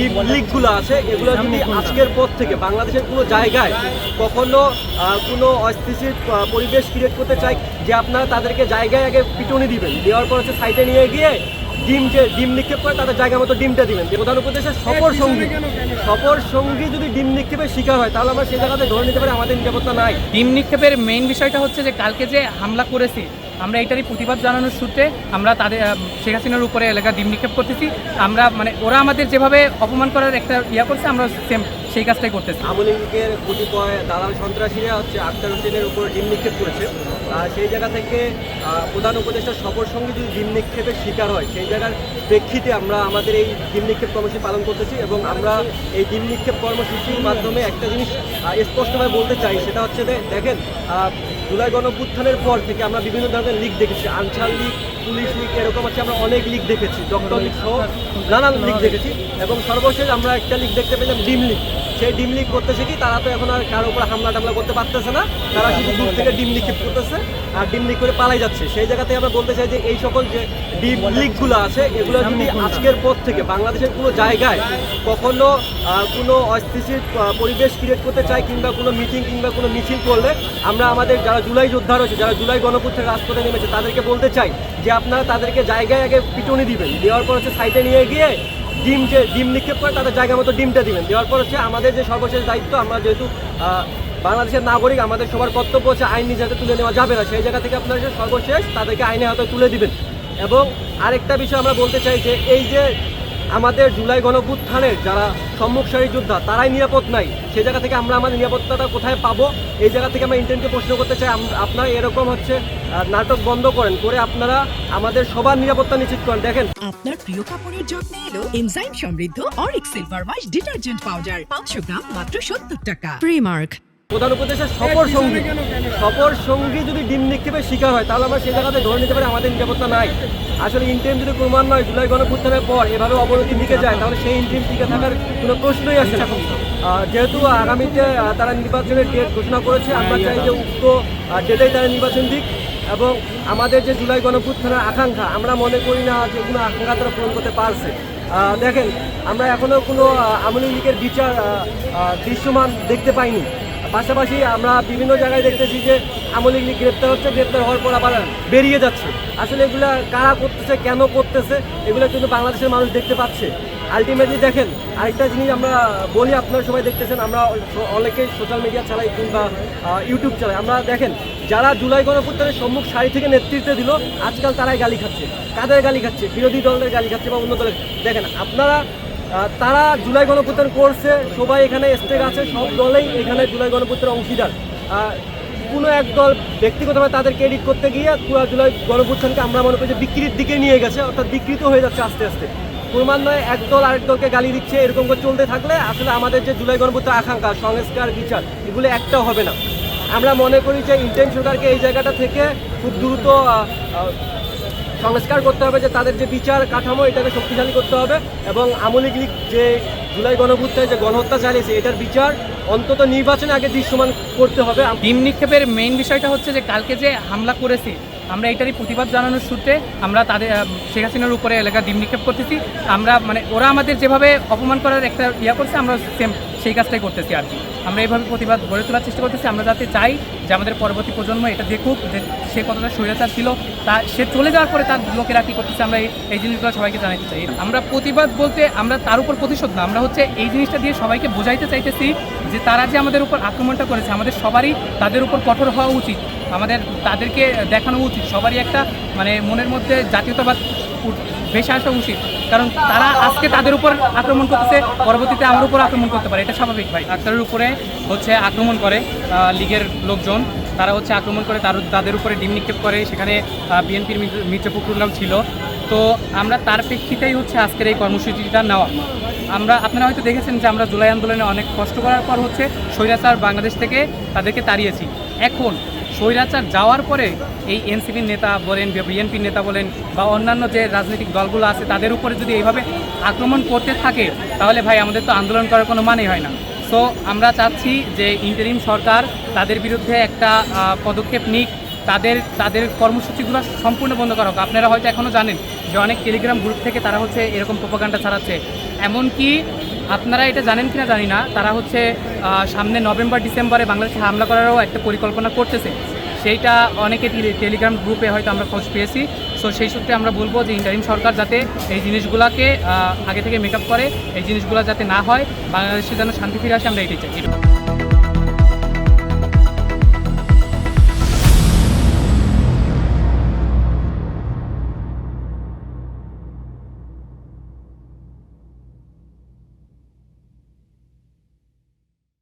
Deep লিগগুলো আছে এগুলো যদি আজকের পর থেকে বাংলাদেশের কোনো জায়গায় কখনো কোনো অস্থিতিশীল পরিবেশ ক্রিয়েট করতে চাই যে আপনারা তাদেরকে জায়গায় আগে পিটুনি দিবেন দেওয়ার পর হচ্ছে সাইডে নিয়ে গিয়ে ডিম যে ডিম নিক্ষেপ করে তাদের জায়গা মতো ডিমটা দিবেন। প্রধান উপদেশের সফর সঙ্গী। সফর সঙ্গী যদি ডিম নিক্ষেপের শিকার হয় তাহলে আমরা সেই জায়গাতে ধরে নিতে পারি আমাদের নিরাপত্তা নাই। ডিম নিক্ষেপের মেইন বিষয়টা হচ্ছে যে কালকে যে হামলা করেছি আমরা এটারই প্রতিবাদ জানানোর সূত্রে আমরা তাদের শেখ হাসিনার উপরে এলাকা ডিম নিক্ষেপ করতেছি। আমরা মানে ওরা আমাদের যেভাবে অপমান করার একটা ইয়া করছে, আমরা সেম সেই কাজটাই করতেছি। আওয়ামী লীগের কতিপয় দালাল সন্ত্রাসীরা হচ্ছে আখতার হোসেনের উপর ডিম নিক্ষেপ করেছে। সেই জায়গা থেকে প্রধান উপদেষ্টা সফর সঙ্গে যদি ডিম নিক্ষেপের শিকার হয়, সেই জায়গার প্রেক্ষিতে আমরা আমাদের এই ডিম নিক্ষেপ কর্মসূচি পালন করতেছি এবং আমরা এই ডিম নিক্ষেপ কর্মসূচির মাধ্যমে একটা জিনিস স্পষ্টভাবে বলতে চাই, সেটা হচ্ছে যে, দেখেন জুলাই গণপুত্থানের পর থেকে আমরা বিভিন্ন ধরনের লিগ দেখেছি। আনসার লিগ পুলিশ লিগ এরকম আছে, আমরা অনেক লিগ দেখেছি। ডক্টর লিগ সহ নানান লিগ দেখেছি। এবং সর্বশেষ আমরা একটা লিগ দেখতে পেলাম ডিম লিগ সেই ডিম লিক করতেছে কি? তারা তো এখন আর কারও উপর হামলা টামলা করতে পারতেছে না। তারা শুধু দূর থেকে ডিম নিক্ষেপ করতেছে আর ডিম লিক করে পালাই যাচ্ছে। সেই জায়গাতে আমরা বলতে চাই যে এই সকল যে ডিম লিকগুলো আছে, এগুলো যদি আজকের পর থেকে বাংলাদেশের কোনো জায়গায় কখনো কোনো অস্থিতিশীল পরিবেশ ক্রিয়েট করতে চাই কিংবা কোনো মিটিং কিংবা কোনো মিছিল করলে, আমরা আমাদের যারা জুলাই যোদ্ধা রয়েছে, যারা জুলাই গণপুত্রের রাজপথে নেমেছে, তাদেরকে বলতে চাই যে আপনারা তাদেরকে জায়গায় আগে পিটুনি দিবেন। দেওয়ার পর হচ্ছে সাইডে নিয়ে গিয়ে ডিম যে ডিম নিক্ষেপ করে তাদের জায়গা মতো ডিমটা দিবেন। দেওয়ার পর হচ্ছে আমাদের যে সর্বশেষ দায়িত্ব, আমরা যেহেতু বাংলাদেশের নাগরিক, আমাদের সবার কর্তব্য হচ্ছে আইন নিজে হাতে তুলে নেওয়া যাবে না। সেই জায়গা থেকে আপনারা সর্বশেষ তাদেরকে আইনে হাতে তুলে দিবেন। এবং আরেকটা বিষয় আমরা বলতে চাই যে, এই যে আমাদের জুলাই গণপুত্থানের যারা সম্মুখ সারি যোদ্ধা তারাই নিরাপদ নাই। সেই জায়গা থেকে আমরা আমাদের নিরাপত্তাটা কোথায় পাবো? এই জায়গা থেকে আমরা ইন্টেনকে প্রশ্ন করতে চাই। আপনারা এরকম হচ্ছে নাটক বন্ধ করেন করে আপনারা আমাদের সবার নিরাপত্তা নিশ্চিত করেন। দেখেন। আপনার প্রিয় কাপড়ের যত্নে এলো এনজাইম সমৃদ্ধ অরিক সিলভার ওয়াশ ডিটারজেন্ট পাউডার পাঁচশো গ্রাম মাত্র সত্তর টাকা। প্রিমার্ক প্রধান উপদেশের সফর সঙ্গী। সফর সঙ্গী যদি ডিম নিক্ষেপের শিকার হয় তাহলে আমরা সেই জায়গাতে ধরে নিতে পারি আমাদের নিরাপত্তা নাই। আসলে ইন্টেম যদি প্রমাণ নয় জুলাই গণপুত্থানের পর এভাবে অবনতির দিকে যায় তাহলে সেই ইন্টেম টিকে থাকার কোনো প্রশ্নই আসে না। যেহেতু আগামীতে তারা নির্বাচনের ডেট ঘোষণা করেছে আমরা চাই যে উক্ত ডেটেই তারা নির্বাচন দিক এবং আমাদের যে জুলাই গণপুত্থানের আকাঙ্ক্ষা আমরা মনে করি না যে কোনো আকাঙ্ক্ষা তারা পূরণ করতে পারছে। দেখেন আমরা এখনও কোনো আওয়ামী লীগের বিচার দৃশ্যমান দেখতে পাইনি। পাশাপাশি আমরা বিভিন্ন জায়গায় দেখতেছি যে আওয়ামী লীগ গ্রেপ্তার হচ্ছে, গ্রেপ্তার হওয়ার পর আবার বেরিয়ে যাচ্ছে। আসলে এগুলা কারা করতেছে, কেন করতেছে, এগুলো কিন্তু বাংলাদেশের মানুষ দেখতে পাচ্ছে। আলটিমেটলি দেখেন, আরেকটা জিনিস আমরা বলি, আপনারা সবাই দেখতেছেন, আমরা অনেকেই সোশ্যাল মিডিয়া চালাই কিংবা ইউটিউব চালাই। আমরা দেখেন, যারা জুলাই গণপুত্রের সম্মুখ সারি থেকে নেতৃত্ব দিল, আজকাল তারাই গালি খাচ্ছে। কাদের গালি খাচ্ছে? বিরোধী দলের গালি খাচ্ছে বা অন্য দলের? দেখেন, আপনারা তারা জুলাই গণপুত্র করছে সবাই এখানে স্টেক আছে, সব দলেই এখানে জুলাই গণপুত্রের অংশীদার। কোনো এক দল ব্যক্তিগতভাবে তাদের ক্রেডিট করতে গিয়ে পুরো জুলাই গণপুত্রকে আমরা মনে করি যে বিক্রির দিকে নিয়ে গেছে, অর্থাৎ বিকৃত হয়ে যাচ্ছে আস্তে আস্তে। ক্রমান্বয়ে এক দল আরেক দলকে গালি দিচ্ছে, এরকম করে চলতে থাকলে আসলে আমাদের যে জুলাই গণপুত্রের আকাঙ্ক্ষা, সংস্কার, বিচার, এগুলো একটাও হবে না। আমরা মনে করি যে ইন্টেন সরকারকে এই জায়গাটা থেকে খুব দ্রুত সংস্কার করতে হবে যে তাদের যে বিচার কাঠামো, এটাকে শক্তিশালী করতে হবে এবং আমলিক লীগ যে জুলাই গণভুত্থায় যে গণহত্যা চালিয়েছে, এটার বিচার অন্তত নির্বাচনে আগে দৃশ্যমান করতে হবে। ডিম নিক্ষেপের মেইন বিষয়টা হচ্ছে যে কালকে যে হামলা করেছি, আমরা এটারই প্রতিবাদ জানানোর সূত্রে আমরা তাদের শেখ হাসিনার উপরে এলাকা ডিম নিক্ষেপ করতেছি। আমরা মানে ওরা আমাদের যেভাবে অপমান করার একটা ইয়া করছে, আমরা সেম সেই কাজটাই করতেছি আর কি। আমরা এইভাবে প্রতিবাদ গড়ে তোলার চেষ্টা করতেছি, আমরা যাতে চাই যে আমাদের পরবর্তী প্রজন্ম এটা দেখুক যে সে কতটা স্বৈরাচার ছিল, তা সে চলে যাওয়ার পরে তার লোকেরা কী করতেছে, আমরা এই- জিনিসগুলো সবাইকে জানাতে চাই। আমরা প্রতিবাদ বলতে আমরা তার উপর প্রতিশোধ না, আমরা হচ্ছে এই জিনিসটা দিয়ে সবাইকে বোঝাইতে চাইতেছি যে তারা যে আমাদের উপর আক্রমণটা করেছে, আমাদের সবারই তাদের উপর কঠোর হওয়া উচিত, আমাদের তাদেরকে দেখানো উচিত, সবারই একটা মানে মনের মধ্যে জাতীয়তাবাদ ভেসে আসা উচিত। কারণ তারা আজকে তাদের উপর আক্রমণ করতেছে, পরবর্তীতে আমার উপর আক্রমণ করতে পারে। এটা স্বাভাবিক ভাই। ডাক্তারের উপরে হচ্ছে আক্রমণ করে লীগের লোকজন। তারা হচ্ছে আক্রমণ করে, তার তাদের উপরে ডিম নিক্ষেপ করে। সেখানে বিএনপির মির্জা ফখরুল্লাহ ছিল। তো আমরা তার প্রেক্ষিতেই হচ্ছে আজকের এই কর্মসূচিটা নেওয়া। আমরা আপনারা হয়তো দেখেছেন যে আমরা জুলাই আন্দোলনে অনেক কষ্ট করার পর হচ্ছে স্বৈরাচার বাংলাদেশ থেকে তাদেরকে তাড়িয়েছি। এখন স্বৈরাচার যাওয়ার পরে এই এনসিপির নেতা বলেন বিএনপির নেতা বলেন বা অন্যান্য যে রাজনৈতিক দলগুলো আছে, তাদের উপরে যদি এইভাবে আক্রমণ করতে থাকে, তাহলে ভাই আমাদের তো আন্দোলন করার কোনো মানেই হয় না। সো আমরা চাচ্ছি যে ইন্টারিম সরকার তাদের বিরুদ্ধে একটা পদক্ষেপ নিক, তাদের তাদের কর্মসূচিগুলো সম্পূর্ণ বন্ধ করা হোক। আপনারা হয়তো এখনও জানেন যে অনেক টেলিগ্রাম গ্রুপ থেকে তারা হচ্ছে এরকম প্রোপাগান্ডা ছাড়াচ্ছে। এমনকি আপনারা এটা জানেন কিনা জানি না, তারা হচ্ছে সামনে নভেম্বর, ডিসেম্বরে বাংলাদেশে হামলা করারও একটা পরিকল্পনা করতেছে। সেইটা অনেকে টেলিগ্রাম গ্রুপে হয়তো আমরা খোঁজ পেয়েছি। সো সেই সূত্রে আমরা বলব যে ইন্টারিম সরকার যাতে এই জিনিসগুলোকে আগে থেকে মেকআপ করে, এই জিনিসগুলো যাতে না হয়, বাংলাদেশে যেন শান্তি ফিরে আসে, আমরা এটাই চাই।